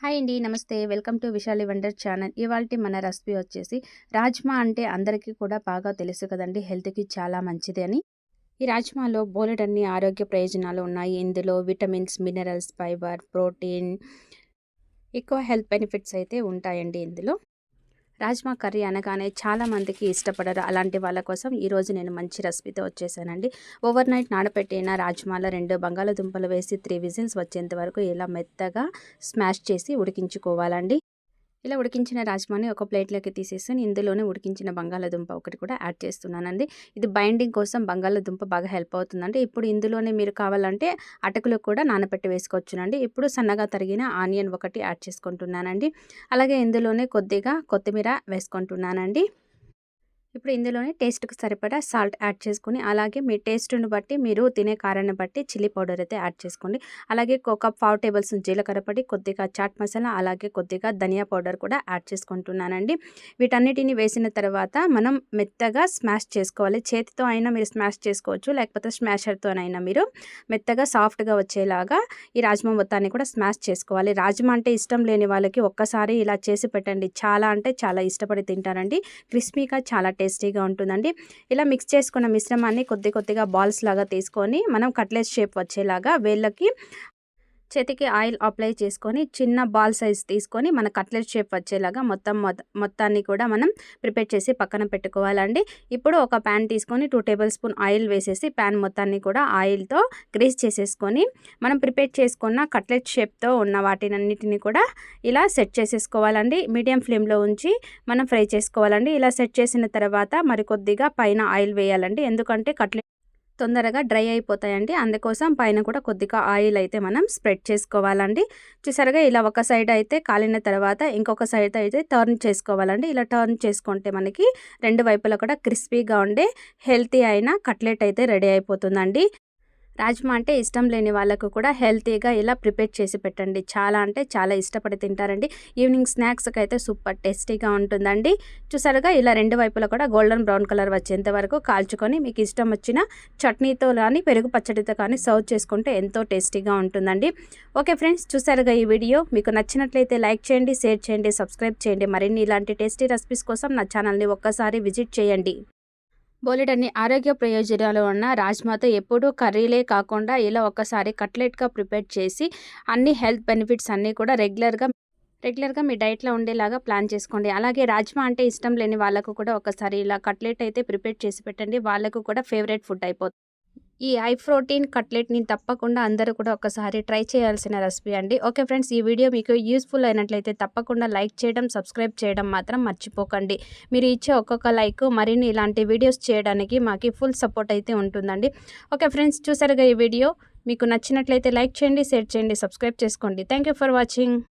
Hi అండి నమస్తే. Welcome to Vishali wonder channel. ఇవాళ మన రెసిపీ వచ్చేసి రాజ్మా అంటే అందరికీ కూడా బాగా తెలుసు కదండి హెల్త్కి చాలా మంచిది అని. ఈ రాజ్మాలో బోలెడన్ని ఆరోగ్య ప్రయోజనాలు ఉన్నాయి. ఇందులో విటమిన్స్ మినరల్స్ ఫైబర్ ప్రోటీన్ ఎక్కువ హెల్త్ బెనిఫిట్స్ అయితే ఉంటాయండి ఇందులో. రాజ్మా కర్రీ అనగానే చాలామందికి ఇష్టపడరు. అలాంటి వాళ్ళ కోసం ఈరోజు నేను మంచి రెసిపీతో వచ్చేసానండి. ఓవర్ నైట్ నానబెట్టిన రాజ్మాలో రెండు బంగాళదుంపలు వేసి త్రీ విజిల్స్ వచ్చేంత వరకు ఇలా మెత్తగా స్మాష్ చేసి ఉడికించుకోవాలండి. ఇలా ఉడికించిన రాజ్మాని ఒక ప్లేట్లోకి తీసేసి ఇందులోనే ఉడికించిన బంగాళాదుంప ఒకటి కూడా యాడ్ చేస్తున్నానండి. ఇది బైండింగ్ కోసం బంగాళాదుంప బాగా హెల్ప్ అవుతుందండి. ఇప్పుడు ఇందులోనే మీరు కావాలంటే అటుకులు కూడా నానబెట్టి వేసుకోవచ్చునండి. ఇప్పుడు సన్నగా తరిగిన ఆనియన్ ఒకటి యాడ్ చేసుకుంటున్నానండి. అలాగే ఇందులోనే కొద్దిగా కొత్తిమీర వేసుకుంటున్నానండి. ఇప్పుడు ఇందులోనే టేస్ట్కి సరిపడా సాల్ట్ యాడ్ చేసుకుని అలాగే మీ టేస్ట్ను బట్టి మీరు తినే కారాన్ని బట్టి చిల్లీ పౌడర్ అయితే యాడ్ చేసుకోండి. అలాగే ఒక పావు టేబుల్స్ జీలకర్ర పొడి కొద్దిగా చాట్ మసాలా అలాగే కొద్దిగా ధనియా పౌడర్ కూడా యాడ్ చేసుకుంటున్నానండి. వీటన్నిటిని వేసిన తర్వాత మనం మెత్తగా స్మాష్ చేసుకోవాలి. చేతితో అయినా మీరు స్మాష్ చేసుకోవచ్చు లేకపోతే స్మాషర్తోనైనా మీరు మెత్తగా సాఫ్ట్గా వచ్చేలాగా ఈ రాజ్మా మొత్తాన్ని కూడా స్మాష్ చేసుకోవాలి. రాజ్మా అంటే ఇష్టం లేని వాళ్ళకి ఒక్కసారి ఇలా చేసి పెట్టండి. చాలా అంటే చాలా ఇష్టపడి తింటారండి. క్రిస్పీగా చాలా టేస్ట్ టేస్టీగా ఉంటుందండి. ఇలా మిక్స్ చేసుకున్న మిశ్రమాన్ని కొద్ది కొద్దిగా బాల్స్ లాగా తీసుకొని మనం కట్లెట్ షేప్ వచ్చేలాగా వేళ్ళకి చేతికి ఆయిల్ అప్లై చేసుకొని చిన్న బాల్ సైజ్ తీసుకొని మన కట్లెట్ షేప్ వచ్చేలాగా మొత్తం మొత్తాన్ని కూడా మనం ప్రిపేర్ చేసి పక్కన పెట్టుకోవాలండి. ఇప్పుడు ఒక ప్యాన్ తీసుకొని టూ టేబుల్ స్పూన్ ఆయిల్ వేసేసి ప్యాన్ మొత్తాన్ని కూడా ఆయిల్తో గ్రీస్ చేసేసుకొని మనం ప్రిపేర్ చేసుకున్న కట్లెట్ షేప్తో ఉన్న వాటినన్నిటిని కూడా ఇలా సెట్ చేసేసుకోవాలండి. మీడియం ఫ్లేమ్లో ఉంచి మనం ఫ్రై చేసుకోవాలండి. ఇలా సెట్ చేసిన తర్వాత మరికొద్దిగా పైన ఆయిల్ వేయాలండి. ఎందుకంటే కట్లెట్ తొందరగా డ్రై అయిపోతాయండి. అందుకోసం పైన కూడా కొద్దిగా ఆయిల్ అయితే మనం స్ప్రెడ్ చేసుకోవాలండి. చూసారుగా ఇలా ఒక సైడ్ అయితే కాలిన తర్వాత ఇంకొక సైడ్ అయితే టర్న్ చేసుకోవాలండి. ఇలా టర్న్ చేసుకుంటే మనకి రెండు వైపులా కూడా క్రిస్పీగా ఉండే హెల్తీ అయిన కట్లెట్ అయితే రెడీ అయిపోతుందండి. రాజ్మా అంటే ఇష్టం లేని వాళ్ళకు కూడా హెల్తీగా ఇలా ప్రిపేర్ చేసి పెట్టండి. చాలా అంటే చాలా ఇష్టపడి తింటారండి. ఈవినింగ్ స్నాక్స్కి అయితే సూపర్ టేస్టీగా ఉంటుందండి. చూసారుగా ఇలా రెండు వైపులా కూడా గోల్డెన్ బ్రౌన్ కలర్ వచ్చేంత వరకు కాల్చుకొని మీకు ఇష్టం వచ్చిన చట్నీతో కానీ పెరుగు పచ్చడితో కానీ సర్వ్ చేసుకుంటే ఎంతో టేస్టీగా ఉంటుందండి. ఓకే ఫ్రెండ్స్ చూసారుగా ఈ వీడియో. మీకు నచ్చినట్లయితే లైక్ చేయండి షేర్ చేయండి సబ్స్క్రైబ్ చేయండి. మరిన్ని ఇలాంటి టేస్టీ రెసిపీస్ కోసం నా ఛానల్ని ఒక్కసారి విజిట్ చేయండి. బోలెడన్ని ఆరోగ్య ప్రయోజనాలు ఉన్న రాజ్మాతో ఎప్పుడూ కర్రీలే కాకుండా ఇలా ఒకసారి కట్లెట్గా ప్రిపేర్ చేసి అన్ని హెల్త్ బెనిఫిట్స్ అన్నీ కూడా రెగ్యులర్గా రెగ్యులర్గా మీ డైట్లో ఉండేలాగా ప్లాన్ చేసుకోండి. అలాగే రాజ్మా అంటే ఇష్టం లేని వాళ్ళకు కూడా ఒకసారి ఇలా కట్లెట్ అయితే ప్రిపేర్ చేసి పెట్టండి. వాళ్ళకు కూడా ఫేవరెట్ ఫుడ్ అయిపోతుంది ఈ హై ప్రోటీన్ కట్లెట్ని తప్పకుండా అందరూ కూడా ఒకసారి ట్రై చేయాల్సిన రెసిపీ అండి. ఓకే ఫ్రెండ్స్ ఈ వీడియో మీకు యూస్ఫుల్ అయినట్లయితే తప్పకుండా లైక్ చేయడం సబ్స్క్రైబ్ చేయడం మాత్రం మర్చిపోకండి. మీరు ఇచ్చే ఒక్కొక్క లైక్ మరిన్ని ఇలాంటి వీడియోస్ చేయడానికి మాకు ఫుల్ సపోర్ట్ అయితే ఉంటుందండి. ఓకే ఫ్రెండ్స్ చూసారుగా ఈ వీడియో? మీకు నచ్చినట్లయితే లైక్ చేయండి షేర్ చేయండి సబ్స్క్రైబ్ చేసుకోండి. Thank for watching.